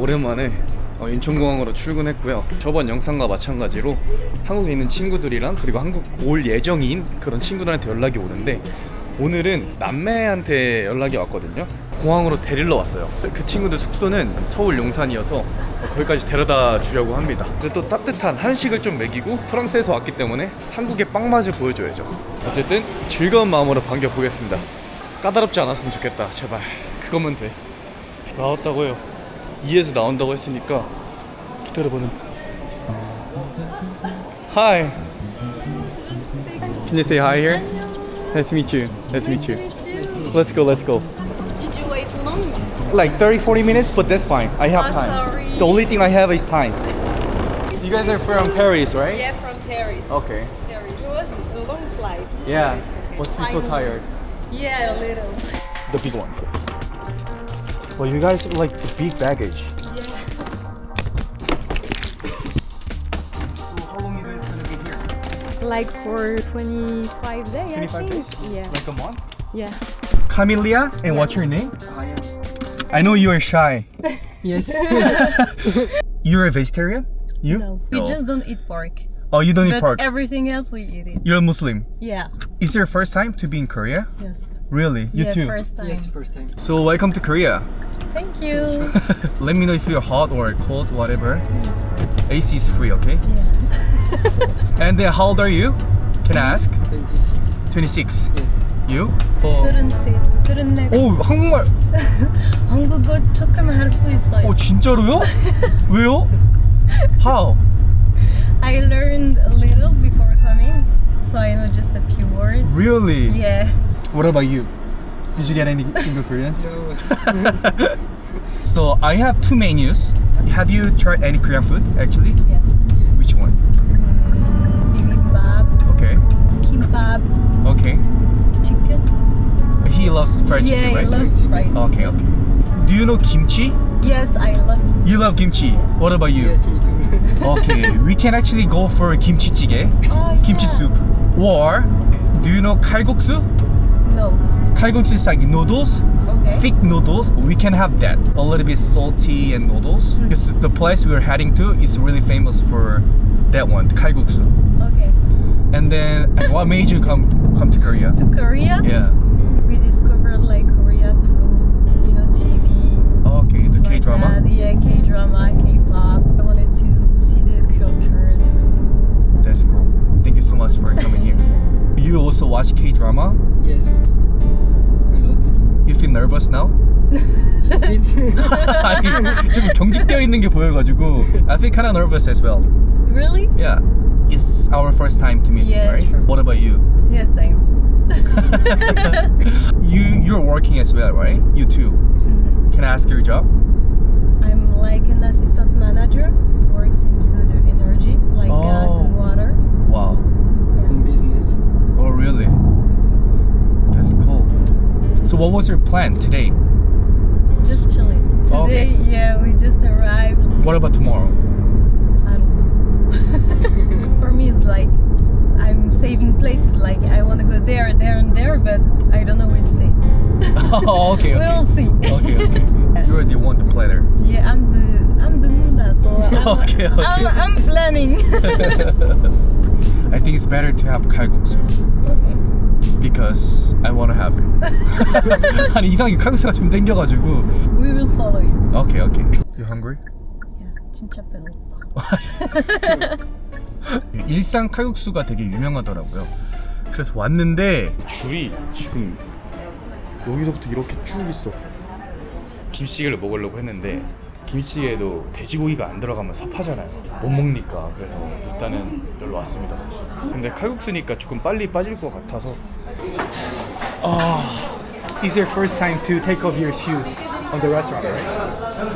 오랜만에 어, 인천공항으로 출근했고요. 저번 영상과 마찬가지로 한국에 있는 친구들이랑 그리고 한국 올 예정인 그런 친구들한테 연락이 오는데 오늘은 남매한테 연락이 왔거든요. 공항으로 데리러 왔어요. 그 친구들 숙소는 서울 용산이어서 어, 거기까지 데려다 주려고 합니다. 또 따뜻한 한식을 좀 먹이고 프랑스에서 왔기 때문에 한국의 빵 맛을 보여줘야죠. 어쨌든 즐거운 마음으로 반겨 보겠습니다. 까다롭지 않았으면 좋겠다. 제발 그거면 돼. 나왔다고요. 2에서 나온다고 했으니까 기다려보는. Hi. Can you say hi here? Nice to meet you. Nice to meet you. Let's go. Let's go. Did you wait long? Like 30, 40 minutes, but that's fine. I have Oh, time. sorry. The only thing I have is time. You guys are from Paris, right? Yeah, from Paris. Okay. Paris. It was a long flight. Yeah. It's okay. But you're I so know. tired. Yeah, a little. The big one. Well, you guys like the big baggage. Yeah. So how long you guys gonna be here? Like for 25 days. 25 days? Yeah. Like a month? Yeah. Camelia, and what's your name? I know you are shy. Yes. You're a vegetarian? You? no. We just don't eat pork. Oh, you don't eat but pork. everything else we eat it. You're a Muslim. Yeah. Is it your first time to be in Korea? Yes. Really? You yeah, too? First time. first time. So welcome to Korea. Thank you. Let me know if you're hot or cold, whatever. It's good. AC is free, okay? Yeah. And then how old are you? Can I ask? 26. 26. Yes. You? 어, 서른셋, 서른넷. 오 한국말. 한국어 조금 할 수 있어요. 오 진짜로요? 왜요? How? I learned a little before coming, so I know just a few words. Really? Yeah. What about you? Did you get any single Koreans? No. So I have two menus. Have you tried any Korean food actually? Yes. Which one? Mm, bibimbap, Okay. kimbap, Okay. chicken. He loves fried yeah, chicken, right? love fried chicken. Okay, okay. Do you know kimchi? Yes, I love. You love kimchi. What about you? yes, me too. Okay, we can actually go for kimchi jjigae, Oh, kimchi yeah. soup. Or do you know kalguksu? No. Kalguksu is like noodles, Okay. thick noodles. We can have that. A little bit salty and noodles. Hmm. Because the place we're heading to is really famous for that one, the kalguksu. Okay. And then what made you come come to Korea? To Korea, Yeah. we discovered like Korea through you know TV. Okay, the K drama. that. Yeah, K drama, K-pop. I wanted to see the culture and everything. That's cool. Thank you so much for coming here. You also watch K drama? yes. A lot. You feel nervous now? Me too. 아니 좀 경직되어 있는 게 보여가지고 I feel kind of nervous as well. Really? Yeah, it's our first time to meet, Yeah, right? true. What about you? Yeah, same. you you're working as well, right? You too. Mhm. Can I ask your job? I'm like an assistant manager. Works into the energy, like gas Oh. and water. Wow. really? That's cool. So what was your plan today? Just chilling. Oh, okay. Today, yeah, we just arrived. What about tomorrow? I don't know. For me, it's like I'm saving places. Like I want to go there, there, and there, but I don't know which day. oh, okay, okay. We'll see. Okay, okay. You're the one, the planner. Yeah, I'm the I'm the Nuna, so I'm, Okay, okay. I'm, I'm planning. I think it's better to have kalguksu okay. because I want to have it. 아니 이상하게 칼국수가 좀 땡겨가지고. We will follow you. Okay, okay. You hungry? Yeah, 진짜 배고파. 일산 칼국수가 되게 유명하더라고요. 그래서 왔는데 줄이 지금 여기서부터 이렇게 쭉 있어. 김치찌개를 먹으려고 했는데 김치찌개에도 돼지고기가 안 들어가면 섭하잖아요. 못 먹니까 그래서 일단은 여기로 왔습니다. 근데 칼국수니까 조금 빨리 빠질 것 같아서. 아, is your first time to take off your shoes on the restaurant, right?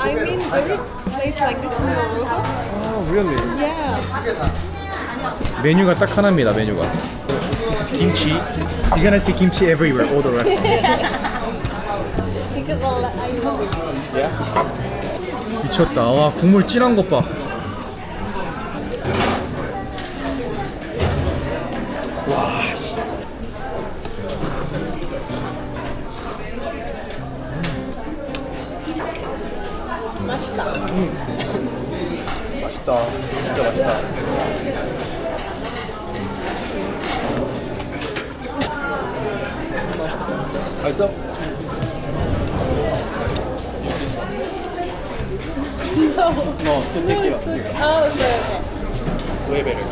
I mean, there is place like this in Morocco. Oh, really? Yeah. 메뉴가 딱 하나입니다. 메뉴가. This is kimchi. You're gonna see kimchi everywhere, all the restaurants. Because I'll, I know. 미쳤다. 와 국물 진한 것 봐. 와. 씨. 맛있다. 맛있다. 진짜 맛있다. 맛있어? It. Oh, okay, okay. Way better.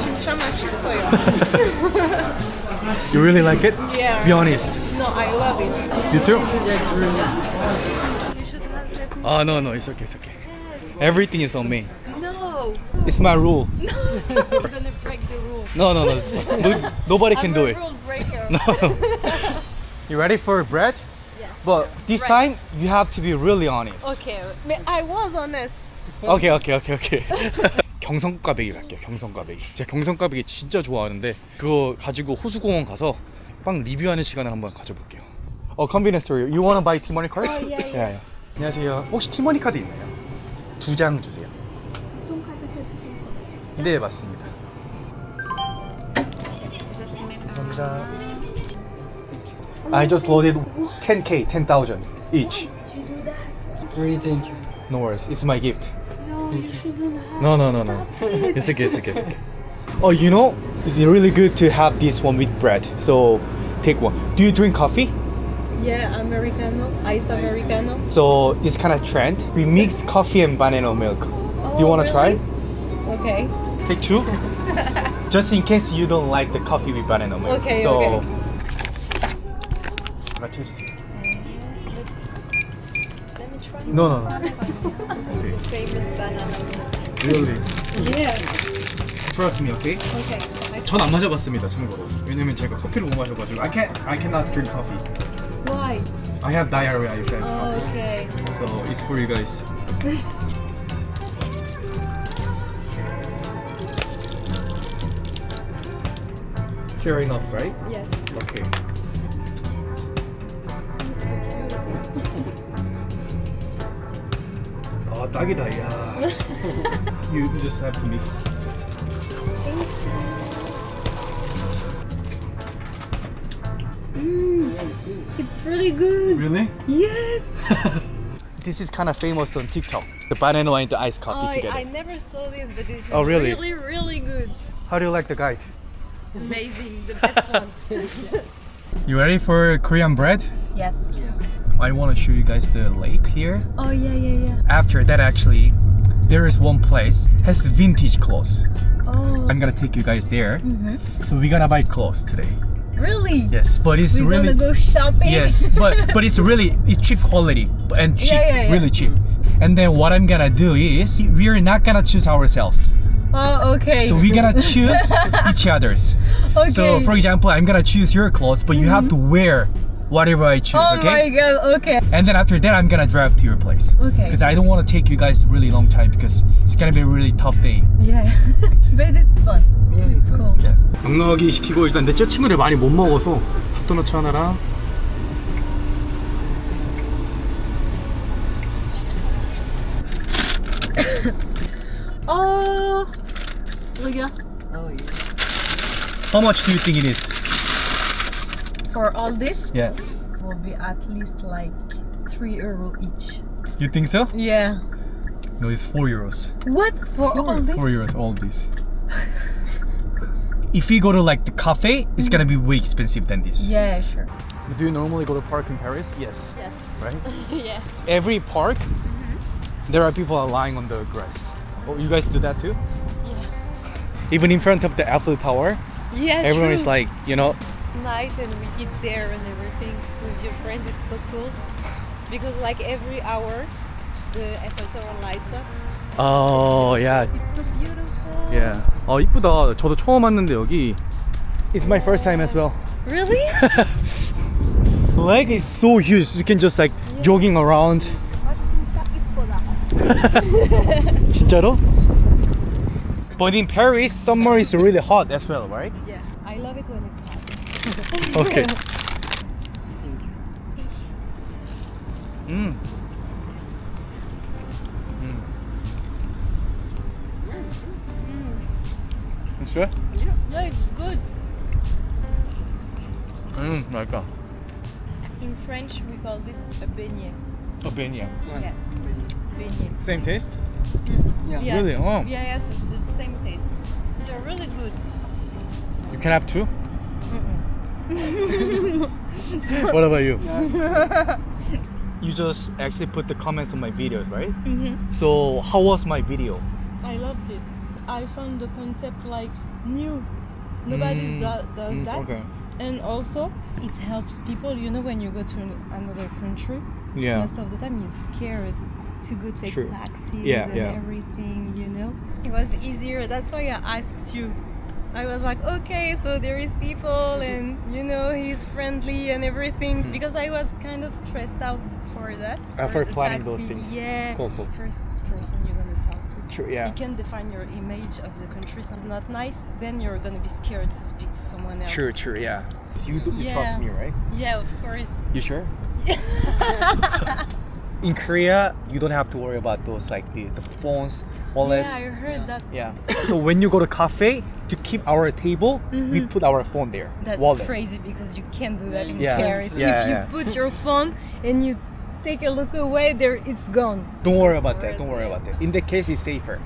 진짜 맛있어요. You really like it? Yeah. Be honest. No, I love it. You too? Yeah, it's really good. Oh, ah, no, no, it's okay, it's okay. Everything is on me. No. It's my rule. No. Gonna break the rule. No, no, no. It's fine. Nobody can I'm do it. Rule breaker. No. You ready for bread? Yes. But this time you have to be really honest. Okay. I was honest. Okay, okay, okay, okay. 경성꽈배기를 할게요 경성꽈배기. 제가 경성꽈배기 진짜 좋아하는데 그거 가지고 호수공원 가서 빵 리뷰하는 시간을 한번 가져볼게요. 어 컨비니언스 스토어 You wanna buy 티머니 카드? Oh, yeah, yeah. 안녕하세요. 혹시 티머니 카드 있나요? 두 장 주세요. 네 맞습니다. 감사합니다. I just loaded 10k, 10,000 each. Really thank you. No worries, it's my gift No, Thank you you. shouldn't have. No, no, no, no. It's okay, it's okay, it's okay. Oh, you know, it's really good to have this one with bread. So, take one. Do you drink coffee? Yeah, Americano, ice Americano. So, it's kind of trend. We mix coffee and banana milk. Do you Oh, want to try? really? Okay. Take two. Just in case you don't like the coffee with banana milk. Okay, so, okay. 같이 해주세요. Let me try. No, no, no. Famous banana. Really? Yeah. Trust me, okay? Okay. 전안 마셔봤습니다, 참고로. 왜냐면 제가 커피를 못 마셔가지고 I can't, I cannot drink coffee. Why? I have diarrhea if I have Oh, coffee. okay. So it's for you guys. Fair enough, right? Yes. Okay. 딱이다, 야. you just have to mix. It's really good. Really? Yes. This is kind of famous on TikTok. The banana and the iced coffee I, together. I never saw this, but it's Oh, really? really, really good. How do you like the guide? Amazing. The best one. You ready for Korean bread? yes. I want to show you guys the lake here. Oh, yeah, yeah, yeah. After that, actually, there is one place has vintage clothes. Oh, I'm gonna take you guys there. Mhm. So we're gonna buy clothes today. really? Yes, but it's We're really gonna go shopping? yes, but but it's really it's cheap quality and cheap, Yeah, yeah, yeah. really cheap. And then what I'm gonna do is we're not gonna choose ourselves. Oh, okay. So we're gonna choose each other's. okay. So for example, I'm gonna choose your clothes, but you have to wear whatever I choose. oh okay? my god, okay. And then after that, I'm gonna drive to your place. Okay. Because I don't want to take you guys really long time because it's gonna be a really tough day. Yeah. but it's fun. Yeah, it's Cool. 넉넉히 시키고 일단 내 친구들 많이 못 먹어서 핫도너츠 하나랑 Oh, look at Oh yeah. How much do you think it is? For all this Yeah. will be at least like three euro each. You think so? Yeah. No, it's four euros. What for all this? Four euros, all this. if we go to like the cafe, it's gonna be way expensive than this. Yeah, sure. Do you normally go to park in Paris? Yes. Yes. Right? yeah. Every park, mm-hmm. there are people are lying on the grass. Oh, you guys do that too? Yeah. Even in front of the Eiffel Tower, Yeah. everyone true. is like, you know, night and we eat there and everything with your friends. It's so cool because like every hour the Eiffel Tower lights up. oh yeah, It's so beautiful. yeah. 어 이쁘다. 저도 처음 왔는데 여기. It's my first time as well. Really? Lake is so huge. You can just like jogging around. 아 진짜 이쁘다. 진짜로? But in Paris, summer is really hot as well, right? Yeah, I love it when it's hot. okay. Mm. Mm. You sure? Yeah, yeah, it's good. Hmm. my God. In French, we call this a beignet. A beignet. Yeah. Beignet. Same taste? Mm. Yeah. Yes. Really? Oh. Yeah, yes, it's the same taste. They're really good. You can have two? what about you? You just actually put the comments on my videos, right? Mm-hmm. So, how was my video? I loved it. I found the concept like new. Nobody Mm, do- does mm, that. okay. And also, it helps people. You know, when you go to another country, Yeah. most of the time you're scared to go take True. taxis Yeah, and yeah. everything. You know, it was easier. That's why I asked you. I was like, okay, so there is people, and you know, he's friendly and everything. Mm. Because I was kind of stressed out for that. Uh, for planning those things. Yeah. Cool, cool. First person you're gonna talk to. True, yeah. You can define your image of the country. Something's not nice, then you're gonna be scared to speak to someone else. True, true, yeah. You, you Yeah. trust me, right? Yeah, of course. You sure? In Korea, you don't have to worry about those like the, the phones, wallets. Yeah, I heard that. Yeah. so when you go to cafe to keep our table, we Mhm. put our phone there. That's wallet. crazy because you can't do that in Yeah. Paris. Yeah, if you yeah. put your phone and you take a look away, there it's gone. Don't worry about that. Don't worry about that. In that case, it's safer.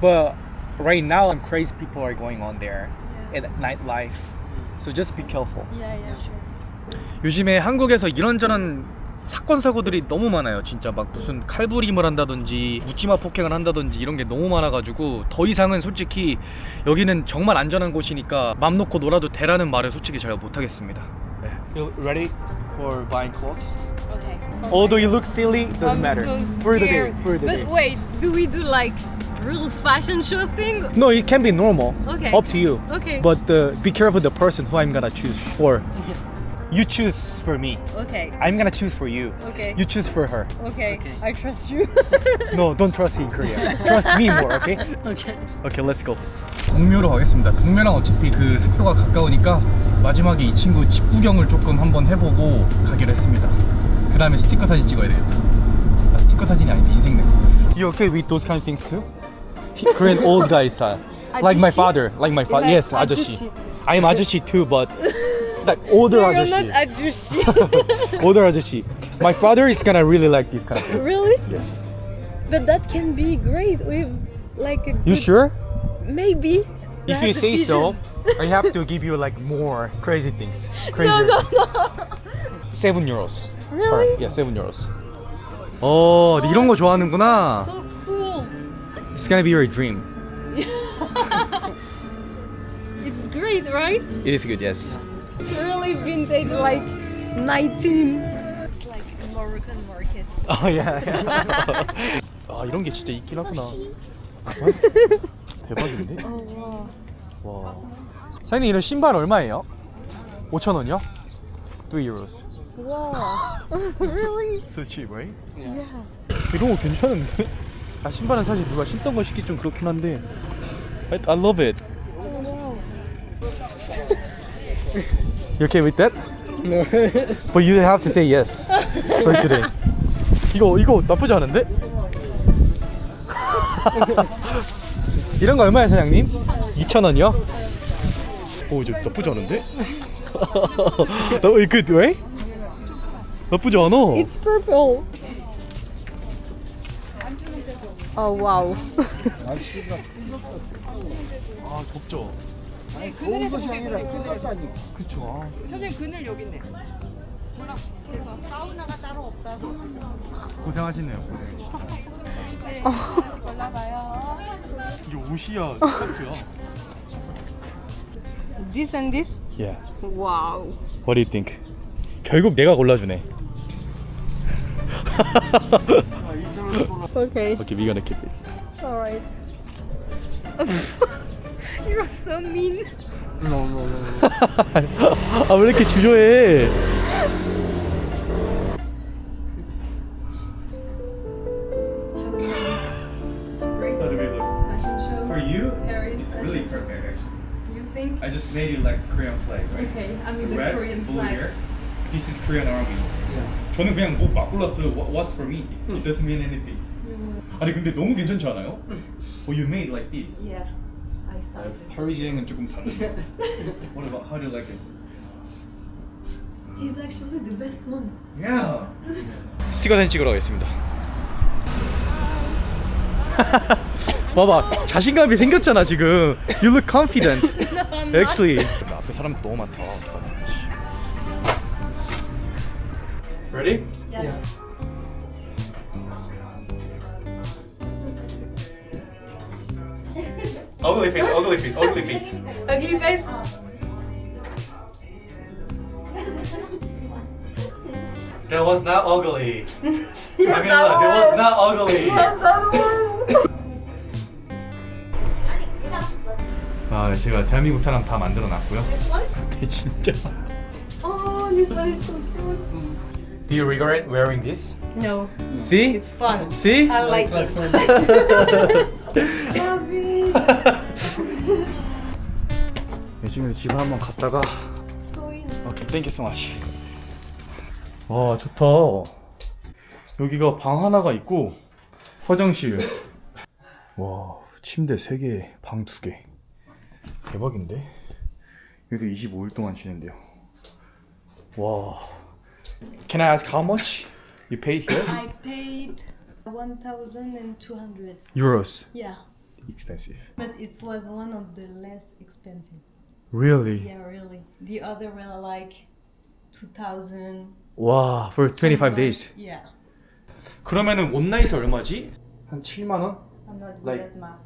But right now, crazy people are going on there at nightlife. So just be careful. Yeah, yeah, sure. 요즘에 한국에서 이런저런 사건 사고들이 너무 많아요. 진짜 막 무슨 칼부림을 한다든지 묻지마 폭행을 한다든지 이런 게 너무 많아가지고 더 이상은 솔직히 여기는 정말 안전한 곳이니까 맘 놓고 놀아도 되라는 말을 솔직히 잘 못하겠습니다. 네. You ready for buying clothes? Okay. Although you look silly, doesn't I'm matter. so For the day, scared. for the but day. wait, do we do like real fashion show thing? No, it can be normal. Okay. Up to you. Okay. But uh, be careful the person who I'm gonna choose for. You choose for me. Okay. I'm gonna choose for you. Okay. You choose for her. Okay. Okay. I trust you. No, don't trust in Korea. trust me more, okay? Okay. Okay, let's go. 동묘로 가겠습니다. 동묘랑 어차피 그 숙소가 가까우니까 마지막에 이 친구 집 구경을 조금 한번 해보고 가기로 했습니다. 그 다음에 스티커 사진 찍어야 되겠다. 아, 스티커 사진이 아닌데 인생 내. You okay with those kind of things too? Korean old guy style. Like my 아저씨? father, like my father. Like yes, 아저씨. 아저씨. I'm 아저씨 too, but like older You're 아저씨. not ajushi. older 아저씨. My father is gonna really like these kind of things. really? Yes. But that can be great with like a You good- sure? Maybe. If you That's a say so, vision. I have to give you like more crazy things. No, Crazier. no, no. Seven euros. Really? Per, yeah, seven euros. 어, 이런 거 좋아하는구나. So cool. It's gonna be your dream. It's great, right? It is good, yes. It's really vintage, like 19. It's like a Moroccan market. 아, 야, 야. 아, 이런 게 진짜 있긴 하구나. 대박인데? Oh wow. 와. 사장님 이런 신발 얼마예요? 5천 원이요? 3 euros. Wow. really? So cheap, right? Yeah. 이런 거 괜찮은데? 아 신발은 사실 누가 신던 거 신기 좀 그렇긴 한데 I, I love it Oh wow. You okay with that? No. But you have to say yes for today 이거 이거 나쁘지 않은데? 이런 거 얼마예요 사장님? 2,000원이요? 오 이제 나쁘지 않은데? 나 good right? 나쁘지 않아 It's purple. Oh wow. 아 덥죠? 더운 것이 아니라 그늘이 아니 그쵸 아. 선생님 그늘 여기 있네 고생하시네요. 이게 옷이야, 스커트야. This and this? Yeah. Wow. What do you think? 결국 내가 골라주네. Okay. okay, we gonna keep it. Alright. You're so mean. No, no, no. 아 왜 이렇게 주저해? Great fashion show. For you, Paris. it's really perfect actually. You think? I just made it like Korean flag, right? Okay, I mean The the red, Korean blue flag. here. This is Korean Army. Yeah. 저는 그냥 뭐 막 골랐어요. What- What's for me? It doesn't mean anything. 아니 근데 너무 괜찮지 않아요? Well, you made like this. Yeah, Style. too. 파리지앵은 조금 다른데. What about how do you like it? He's actually the best one. Yeah. 스티커 사진 찍으러 가겠습니다. 봐봐 자신감이 생겼잖아 지금. You look confident. Actually. 앞에 사람 너무 많다. 어떡하냐. Ready? Yes. Ugly face, ugly face, ugly face. Ugly face. That was not ugly. Yes, Camila, that was not ugly. Yes, that one. 아, 제가 대한민국 사람 다 만들어 놨고요. This one? 네, 진짜. Oh, this one is so cute. Do you regret wearing this? No, See? it's fun. See? I like That's it. fine. Abby. 요즘에 집을 한번 갔다가. 오케이 땡큐 so much. 와 좋다. 여기가 방 하나가 있고 화장실. 와 침대 3개 방 2개. 대박인데? 여기도 25일 동안 쉬는데요. 와. Can I ask how much you pay here? I paid 1,200. Euros. Yeah, expensive but it was one of the less expensive. Really? Yeah, really. The other were like 2,000. 와 for 25 days Yeah. 그러면은 원나잇이 얼마지? 한 7만 원? I'm not good Like- at math.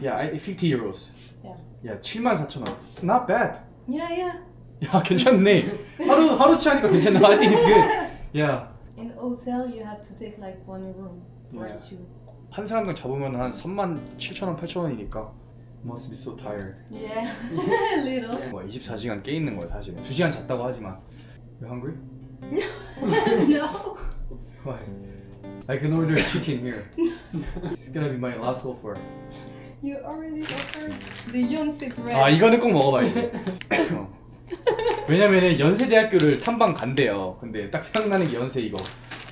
Yeah, I- 50 euros. Yeah. 야, 7만 4천 원. Not bad. Yeah, yeah. 야, 괜찮네. 하루 하루치 하니까 괜찮네. I think it's good. Yeah. In hotel, you have to take like one room for Yeah. two. 한 사람당 잡으면 한 3만 7천 원, 8천 원이니까. Must be so tired. Yeah, little. 뭐 24시간 깨 있는 거야, 사실. 2 시간 잤다고 하지만. You hungry? no. Why? I can order chicken here. It's gonna be my last offer. You already offered the Yonsei bread. 아, 이거는 꼭 먹어봐야지. 어. 왜냐면은 연세대학교를 탐방 간대요. 근데 딱 생각나는 게 연세 이거.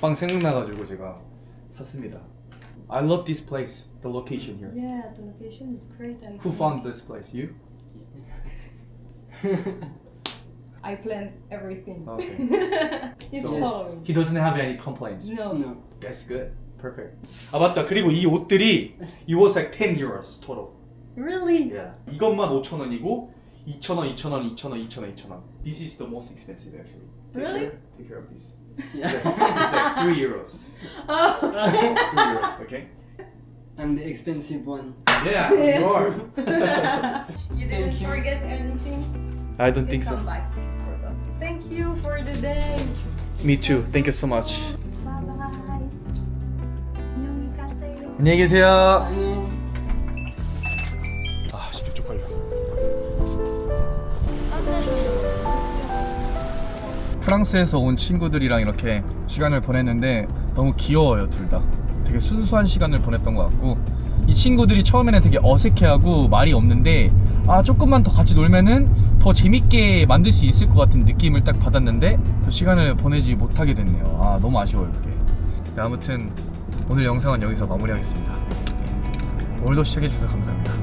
빵 생각나가지고 제가 샀습니다. I love this place, the location here. Yeah, the location is great. I Who think. found this place? You? I planned everything. Okay. He's So following. he doesn't have any complaints. No. No. That's good. Perfect. 아 맞다. 그리고 이 옷들이 it was like 10 euros total. Really? Yeah. 이것만 5천 원이고 2천 원, 2천 원, 2천 원, 2천 원, 2천 원. This is the most expensive actually. Take Really? Care, take care of this. it's like 3 euros. Oh. 3 euros, okay? I'm the expensive one. Yeah, you are. you didn't Thank you. forget anything? I don't You think so. come back. Thank you for the day. Me too. Thank you so much. Bye bye. 안녕히 가세요. 안녕히 계세요. 안녕. 프랑스에서 온 친구들이랑 이렇게 시간을 보냈는데 너무 귀여워요, 둘 다. 되게 순수한 시간을 보냈던 것 같고 이 친구들이 처음에는 되게 어색해하고 말이 없는데 아 조금만 더 같이 놀면은 더 재밌게 만들 수 있을 것 같은 느낌을 딱 받았는데 또 시간을 보내지 못하게 됐네요. 아 너무 아쉬워요, 그게. 네, 아무튼 오늘 영상은 여기서 마무리하겠습니다. 네. 오늘도 시청해주셔서 감사합니다.